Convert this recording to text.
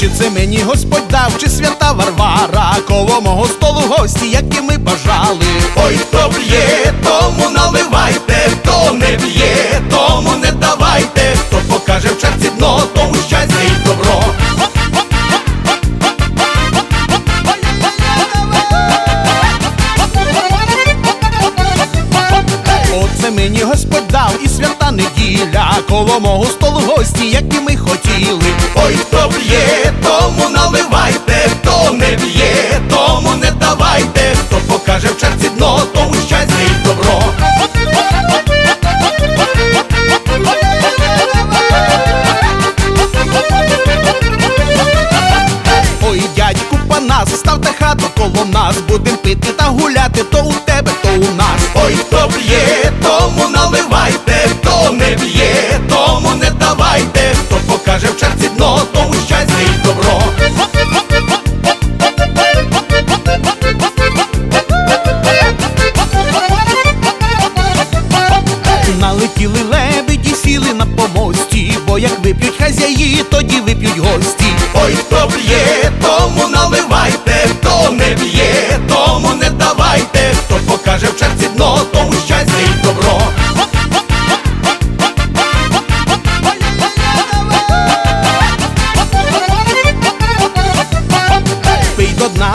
Чи це мені Господь дав, чи свята Варвара, коло мого столу гості, які ми бажали. Ой, хто б'є, мені Господь дав і свята неділя, коло мого столу гості, які ми хотіли. Ой, хто б'є, тому наливайте, хто не б'є, тому не давайте, хто покаже в черці дно, тому щастя і добро. Ой, дядьку панас, ставте хату коло нас, будем пити та гуляти, то у тебе, то у нас. Ой, хто б'є, Налетіли лебеді, сіли на помості, бо як вип'ють хазяї, тоді вип'ють гості. Ой, хто б'є, тому наливайте, хто не б'є, тому не давайте, хто покаже в черці дно, тому щастя і добро. Пий до дна,